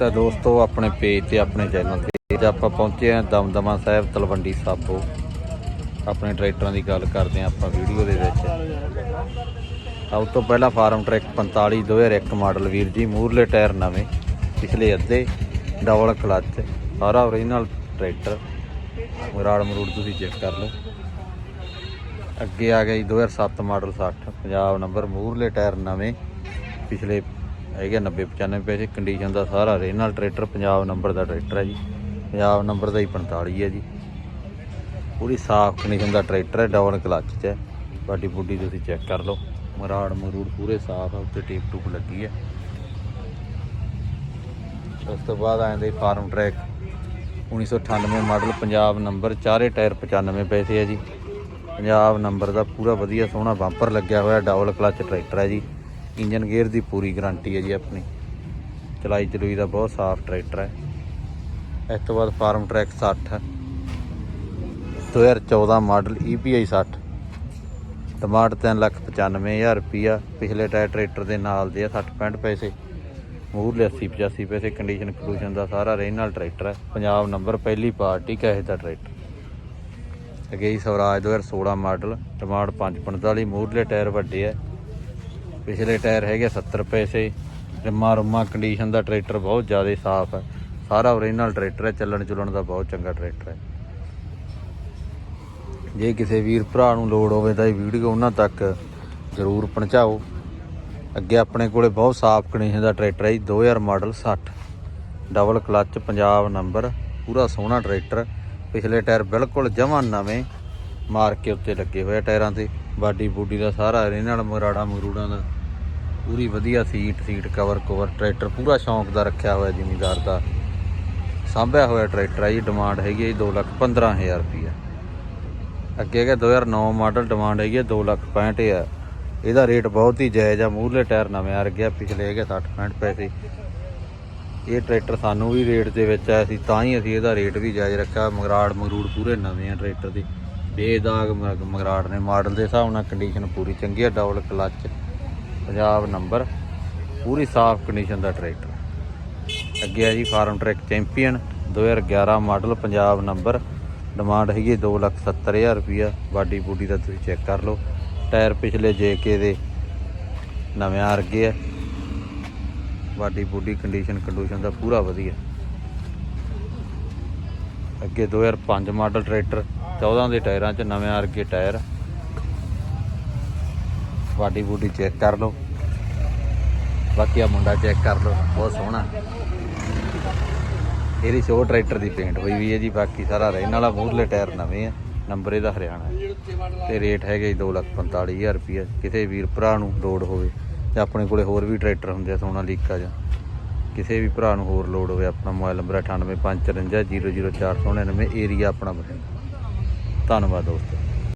ਤਾਂ ਦੋਸਤੋ, ਆਪਣੇ ਪੇਜ ਤੇ, ਆਪਣੇ ਚੈਨਲ ਤੇ ਅੱਜ ਆਪਾਂ ਪਹੁੰਚੇ ਹਾਂ ਦਮਦਮਾ ਸਾਹਿਬ, ਤਲਵੰਡੀ ਸਾਬੋ, ਆਪਣੇ ਟਰੈਕਟਰਾਂ ਦੀ ਗੱਲ ਕਰਦੇ ਹਾਂ ਆਪਾਂ ਵੀਡੀਓ ਦੇ ਵਿੱਚ। ਸਭ ਤੋਂ ਪਹਿਲਾਂ ਫਾਰਮ ਟਰੈਕ 45 2001 ਮਾਡਲ ਵੀਰ ਜੀ ਮੂਰਲੇ ਟਾਇਰ ਨਵੇਂ, ਪਿਛਲੇ ਅੱਧੇ ਡਬਲ ਕਲੱਚ ਸਾਰਾ ਓਰੀਜਨਲ ਟਰੈਕਟਰ ਮਰਾੜ ਮਰੂੜ ਤੁਸੀਂ ਚੈੱਕ ਕਰ ਲਓ। ਅੱਗੇ ਆ ਗਿਆ ਜੀ 2007 ਮਾਡਲ 60 ਪੰਜਾਬ ਨੰਬਰ ਮੂਰਲੇ ਟਾਇਰ ਨਵੇਂ, ਪਿਛਲੇ ਹੈਗੇ 90 95 ਪੈਸੇ ਕੰਡੀਸ਼ਨ ਦਾ ਸਾਰਾ ਓਰੀਜਨਲ ਟਰੈਕਟਰ, ਪੰਜਾਬ ਨੰਬਰ ਦਾ ਟਰੈਕਟਰ ਹੈ ਜੀ। ਪੰਜਾਬ ਨੰਬਰ ਦਾ ਹੀ 45 ਹੈ ਜੀ। ਪੂਰੀ ਸਾਫ਼ ਕੰਡੀਸ਼ਨ ਦਾ ਟਰੈਕਟਰ ਹੈ ਡਬਲ ਕਲੱਚ 'ਚ ਹੈ ਬਾਡੀ ਬੁੱਡੀ ਤੁਸੀਂ ਚੈੱਕ ਕਰ ਲਓ। ਮਰਾੜ ਮਰੂੜ ਪੂਰੇ ਸਾਫ਼ ਆ, ਉੱਤੇ ਟੇਪ ਟੂਪ ਲੱਗੀ ਹੈ ਉਸ ਤੋਂ ਬਾਅਦ ਆਉਂਦੇ farm track. 1998 model, Punjab number, ਚਾਰੇ ਟਾਇਰ 95 ਪੈਸੇ ਹੈ ਜੀ। ਪੰਜਾਬ ਨੰਬਰ ਦਾ ਪੂਰਾ ਵਧੀਆ ਸੋਹਣਾ ਬੰਪਰ ਲੱਗਿਆ ਹੋਇਆ, ਡਬਲ ਕਲੱਚ ਟਰੈਕਟਰ ਹੈ ਜੀ। ਇੰਜਨ ਗੇਅਰ ਦੀ ਪੂਰੀ ਗਾਰੰਟੀ ਹੈ ਜੀ ਆਪਣੀ। ਚਲਾਈ ਚਲੂਈ ਦਾ ਬਹੁਤ ਸਾਫ਼ ਟਰੈਕਟਰ ਹੈ। ਇਸ ਤੋਂ ਬਾਅਦ Farmtrac 60 2014 model E EPI 60 demand 395000 ਰੁਪਿਆ ਪਿਛਲੇ ਟਾਇਰ ਟਰੈਕਟਰ ਦੇ ਨਾਲ ਦੇ ਆ 60 65 ਪੈਸੇ। ਮੂਰਲੇ 80 85 ਪੈਸੇ। ਕੰਡੀਸ਼ਨ ਕੰਡੂਸ਼ਨ ਦਾ ਸਾਰਾ ਰੀਜਨਲ ਟਰੈਕਟਰ ਹੈ। ਪੰਜਾਬ ਨੰਬਰ ਪਹਿਲੀ ਪਾਰਟੀ ਕਹੇ ਦਾ ਟਰੈਕਟਰ। ਅਗੇ ਸਵਰਾਜ 2016 ਮਾਡਲ। ਡਿਮਾਂਡ 545 ਮੂਹਰਲੇ ਟਾਇਰ ਵੱਡੇ ਹੈ। ਪਿਛਲੇ ਟਾਇਰ ਹੈਗੇ 70 ਪੈਸੇ ਰਿਮਾ ਰੁਮਾ ਕੰਡੀਸ਼ਨ ਦਾ ਟਰੈਕਟਰ ਬਹੁਤ ਜ਼ਿਆਦਾ ਸਾਫ਼ ਹੈ। ਸਾਰਾ ਓਰੀਜਨਲ ਟਰੈਕਟਰ ਹੈ, ਚੱਲਣ ਚੁਲਣ ਦਾ ਬਹੁਤ ਚੰਗਾ ਟਰੈਕਟਰ ਹੈ। ਜੇ ਕਿਸੇ ਵੀਰ ਭਰਾ ਨੂੰ ਲੋੜ ਹੋਵੇ ਤਾਂ ਇਹ ਵੀਡੀਓ ਉਹਨਾਂ ਤੱਕ ਜ਼ਰੂਰ ਪਹੁੰਚਾਓ। ਅੱਗੇ ਆਪਣੇ ਕੋਲੇ ਬਹੁਤ ਸਾਫ਼ ਕੰਡੀਸ਼ਨ ਦਾ ਟਰੈਕਟਰ ਹੈ ਜੀ 2000 model 60 double clutch Punjab number ਪੂਰਾ ਸੋਹਣਾ ਟਰੈਕਟਰ। ਪਿਛਲੇ ਟਾਇਰ ਬਿਲਕੁਲ ਜਮਾਂ ਨਵੇਂ ਮਾਰ ਕੇ ਉੱਤੇ ਲੱਗੇ ਹੋਏ ਟਾਇਰਾਂ ਤੇ। ਬਾਡੀ ਬੂਡੀ ਦਾ ਸਾਰਾ ਇਹਦੇ ਨਾਲ ਮਰਾੜਾ ਮਰੂੜਾਂ ਦਾ। ਪੂਰੀ ਵਧੀਆ seat seat cover cover tractor ਪੂਰਾ ਸ਼ੌਂਕ ਦਾ ਰੱਖਿਆ ਹੋਇਆ ਜ਼ਿਮੀਦਾਰ ਦਾ। ਸਾਂਭਿਆ ਹੋਇਆ ਟਰੈਕਟਰ ਹੈ ਜੀ ਡਿਮਾਂਡ ਹੈਗੀ ਹੈ 215000 ਰੁਪਏ ਅੱਗੇ ਹੈਗਾ 2009 ਮਾਡਲ ਡਿਮਾਂਡ ਹੈਗੀ ਹੈ 265000 ਇਹਦਾ ਰੇਟ ਬਹੁਤ ਹੀ ਜਾਇਜ਼ ਆ, ਮੂਹਰਲੇ ਟਾਇਰ ਨਵੇਂ ਆ ਗਿਆ ਪਿਛਲੇ ਹੈਗੇ 60 65 ਪੈਸੇ। ਇਹ ਟਰੈਕਟਰ ਸਾਨੂੰ ਵੀ ਰੇਟ ਦੇ ਵਿੱਚ ਆਇਆ ਸੀ, ਤਾਂ ਹੀ ਅਸੀਂ ਇਹਦਾ ਰੇਟ ਵੀ ਜਾਇਜ਼ ਰੱਖਿਆ। ਮਗਰਾੜ ਮਗਰੂੜ ਪੂਰੇ ਨਵੇਂ ਆ ਟਰੈਕਟਰ ਦੀ। ਬੇਦਾਗ ਮਗਰਾੜ ਨੇ ਮਾਡਲ ਦੇ ਹਿਸਾਬ ਨਾਲ ਕੰਡੀਸ਼ਨ ਪੂਰੀ ਚੰਗੀ ਆ ਡਬਲ ਕਲੱਚ ਪੰਜਾਬ ਨੰਬਰ, ਪੂਰੀ ਸਾਫ਼ ਕੰਡੀਸ਼ਨ ਦਾ ਟਰੈਕਟਰ। ਅੱਗੇ ਆ ਜੀ Farmtrac champion 2011 model Punjab number. Demand ਹੈਗੀ 270000 ਰੁਪਿਆ ਬਾਡੀ ਬੂਡੀ ਦਾ ਤੁਸੀਂ ਚੈੱਕ ਕਰ ਲਓ। ਟਾਇਰ ਪਿਛਲੇ JK ਦੇ ਨਵੇਂ ਆ ਰਗੇ ਆ। ਬਾਡੀ ਬੂਡੀ ਕੰਡੀਸ਼ਨ ਕੰਡੂਸ਼ਨ ਦਾ ਪੂਰਾ ਵਧੀਆ। ਅੱਗੇ 2005 ਮਾਡਲ ਟਰੈਕਟਰ 14 ਦੇ ਟਾਇਰਾਂ 'ਚ ਨਵੇਂ ਆ ਰਗੇ ਟਾਇਰ। ਬਾਡੀ ਬੂਡੀ ਚੈੱਕ ਕਰ ਲਓ। ਬਾਕੀ ਆ ਮੁੰਡਾ ਚੈੱਕ ਕਰ ਲਓ, ਬਹੁਤ ਸੋਹਣਾ। ਇਹਦੀ ਸ਼ੋ ਟਰੈਕਟਰ ਦੀ ਪੇਂਟ ਹੋਈ ਵੀ ਹੈ ਜੀ, ਬਾਕੀ ਸਾਰਾ ਰਹਿਣ ਵਾਲਾ ਮੂਹਰਲੇ ਟਾਇਰ ਨਵੇਂ ਆ, ਨੰਬਰ ਇਹਦਾ ਹਰਿਆਣਾ ਹੈ। ਤੇ ਰੇਟ ਹੈਗੇ 245000 ਰੁਪਏ ਕਿਸੇ ਵੀਰ ਭਰਾ ਨੂੰ ਲੋੜ ਹੋਵੇ, ਜਾਂ ਆਪਣੇ ਕੋਲੇ ਹੋਰ ਵੀ ਟਰੈਕਟਰ ਹੁੰਦੇ ਆ, ਸੋਨਾ ਲੀਕਾ ਜਾਂ। ਕਿਸੇ ਵੀ ਭਰਾ ਨੂੰ ਹੋਰ ਲੋੜ ਹੋਵੇ, ਆਪਣਾ ਮੋਬਾਈਲ ਨੰਬਰ 9855500499 ਏਰੀਆ ਆਪਣਾ ਬਠਿੰਡਾ। ਧੰਨਵਾਦ ਦੋਸਤੋ।